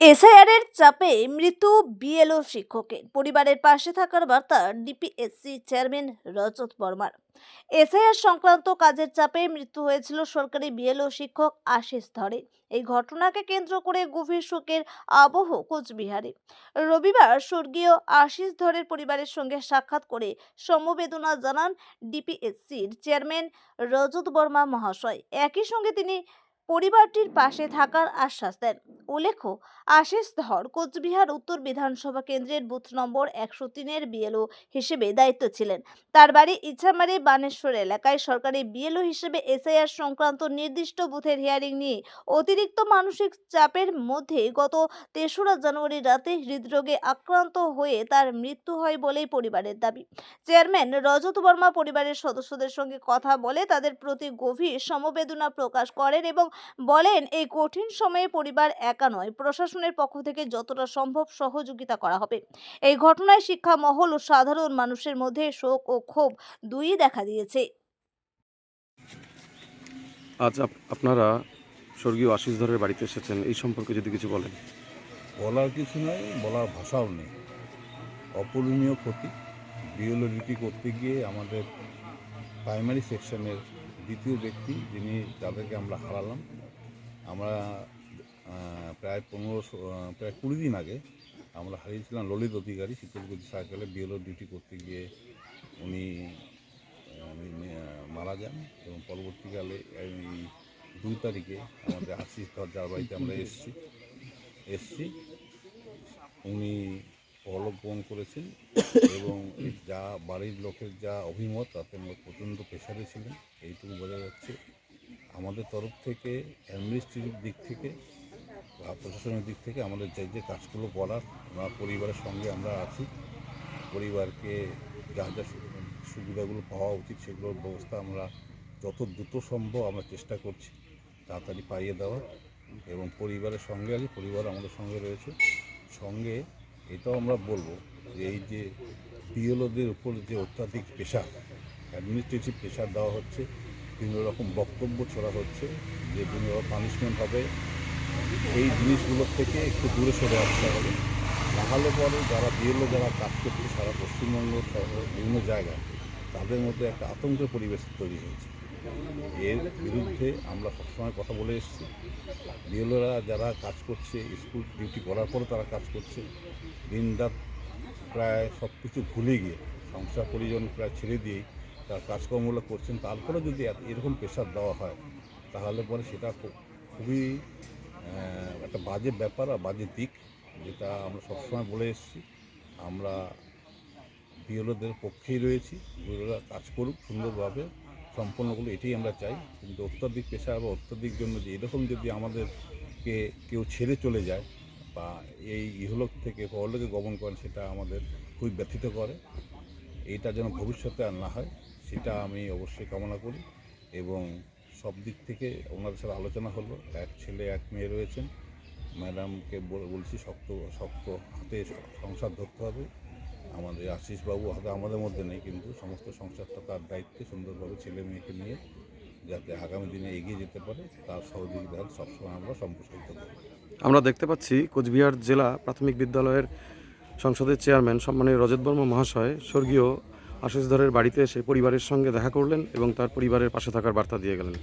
এসআইআরের চাপে মৃত্যু বিএলও শিক্ষকের। পরিবারের পাশে থাকার বার্তা ডিপিএসসি চেয়ারম্যান রজত বর্মার। এসআইআর সংক্রান্ত কাজের চাপে মৃত্যু হয়েছিল সরকারি বিএলও শিক্ষক আশিস ধরে। এই ঘটনাকে কেন্দ্র করে গভীর শোকের আবহ কোচবিহারে। রবিবার স্বর্গীয় আশিস ধরের পরিবারের সঙ্গে সাক্ষাৎ করে সমবেদনা জানান ডিপিএসসির চেয়ারম্যান রজত বর্মা মহাশয়। একই সঙ্গে তিনি পরিবারটির পাশে থাকার আশ্বাস দেন। উল্লেখ্য, আশিস ধর কোচবিহার উত্তর বিধানসভা কেন্দ্রের বুথ নম্বর একশো তিনের বিএলও হিসেবে দায়িত্ব ছিলেন। তার বাড়ি ইছামারি বানেশ্বর এলাকায় সরকারি বিএলও হিসেবে এসআইআর সংক্রান্ত নির্দিষ্ট বুথের হিয়ারিং নিয়ে অতিরিক্ত মানসিক চাপের মধ্যে গত তেসরা জানুয়ারি রাতে হৃদরোগে আক্রান্ত হয়ে তার মৃত্যু হয় বলেই পরিবারের দাবি। চেয়ারম্যান রজত বর্মা পরিবারের সদস্যদের সঙ্গে কথা বলে তাদের প্রতি গভীর সমবেদনা প্রকাশ করেন এবং বলেন এই কঠিন সময়ে পরিবার একা নয় প্রশাসনের পক্ষ থেকে যতটা সম্ভব সহযোগিতা করা হবে। এই ঘটনায় শিক্ষা মহল ও সাধারণ মানুষের মধ্যে শোক ও ক্ষোভ দুইই দেখা দিয়েছে। আজ আপনারা স্বর্গীয় আশিস ধরের বাড়িতে এসেছেন এই সম্পর্কে যদি কিছু বলেন। বলার কিছু নয় বলার ভাষাও নেই। অপূরণীয় ক্ষতি ডিউটি করতে গিয়ে আমাদের প্রাইমারি সেকশনের দ্বিতীয় ব্যক্তি যিনি যাদেরকে আমরা হারালাম। আমরা প্রায় পনেরো প্রায় কুড়ি দিন আগে আমরা হারিয়েছিলাম ললিত অধিকারী শীতলকুচি সার্কেলে বিএলও ডিউটি করতে গিয়ে উনি উনি, মারা যান এবং পরবর্তীকালে এই দুই তারিখে আমাদের আশিস ধর যার বাড়িতে আমরা এসেছি এসছি। উনি পরলোক গ্রহণ করেছেন এবং যা বাড়ির লোকের যা অভিমত, তাতে আমরা প্রচণ্ড প্রেশারে ছিলেন এইটুকু বোঝা যাচ্ছে। আমাদের তরফ থেকে অ্যাডমিনিস্ট্রেটিভ দিক থেকে বা প্রশাসনের দিক থেকে আমাদের যে যে কাজগুলো করার আমরা পরিবারের সঙ্গে আমরা আছি। পরিবারকে যা যা সুবিধাগুলো পাওয়া উচিত, সেগুলোর ব্যবস্থা আমরা যত দ্রুত সম্ভব আমরা চেষ্টা করছি তাড়াতাড়ি পাইয়ে দেওয়ার। এবং পরিবারের সঙ্গে আছি, পরিবার আমাদের সঙ্গে রয়েছে। সঙ্গে এটাও আমরা বলব যে এই যে বিএলওদের উপর যে অত্যাধিক প্রেশার অ্যাডমিনিস্ট্রেটিভ প্রেশার দেওয়া হচ্ছে, বিভিন্ন রকম বক্তব্য ছড়া হচ্ছে যে বিভিন্ন রকম পানিশমেন্ট হবে, এই জিনিসগুলোর থেকে একটু দূরে সরে আসতে হবে। নাহলে পরে যারা বিএলও যারা কাজ করছে সারা পশ্চিমবঙ্গ বিভিন্ন জায়গায়, তাদের মধ্যে একটা আতঙ্কের পরিবেশ তৈরি হয়েছে। এর বিরুদ্ধে আমরা সবসময় কথা বলে এসেছি। বিএলওরা যারা কাজ করছে, স্কুল ডিউটি করার পরে তারা কাজ করছে। দিন রাত প্রায় সব কিছু ভুলে গিয়ে, সংসার পরিজন প্রায় ছেড়ে দিয়েই তার কাজকর্মগুলো করছেন। তারপরে যদি এরকম প্রেশার দেওয়া হয়, তাহলে পরে সেটা খুব, খুবই একটা বাজে ব্যাপার আর বাজে দিক, যেটা আমরা সবসময় বলে এসেছি। আমরা বিএলওদের পক্ষেই রয়েছি। বিএলওরা কাজ করুক সুন্দরভাবে। করুক এটাই আমরা চাই। কিন্তু অত্যাধিক পেশা বা অত্যাধিক জন্য যে এরকম যদি আমাদেরকে কেউ ছেড়ে চলে যায় বা এই ইহলোক থেকে পরলোকে গমন করেন, সেটা আমাদের খুবই ব্যথিত করে। এইটা যেন ভবিষ্যতে আর না হয়, সেটা আমি অবশ্যই কামনা করি এবং সব দিক থেকে ওনাদের সাথে আলোচনা হলো। এক ছেলে, এক মেয়ে রয়েছেন। ম্যাডামকে বল- বলছি, শক্ত শক্ত হাতে সংসার ধরতে হবে। আমাদের আশিসবাবু হাতে আমাদের মধ্যে নেই, কিন্তু সমস্ত সংসারটা তার দায়িত্বে সুন্দরভাবে ছেলে মেয়েকে নিয়ে যাতে আগামী দিনে এগিয়ে যেতে পারে, তার সহযোগিতা সবসময় আমরা সম্প্রসারিত করব। আমরা দেখতে পাচ্ছি কোচবিহার জেলা প্রাথমিক বিদ্যালয়ের সংসদের চেয়ারম্যান সম্মানীয় রজত বর্মা মহাশয় স্বর্গীয় আশিস ধরের বাড়িতে এসে পরিবারের সঙ্গে দেখা করলেন এবং তার পরিবারের পাশে থাকার বার্তা দিয়ে গেলেন।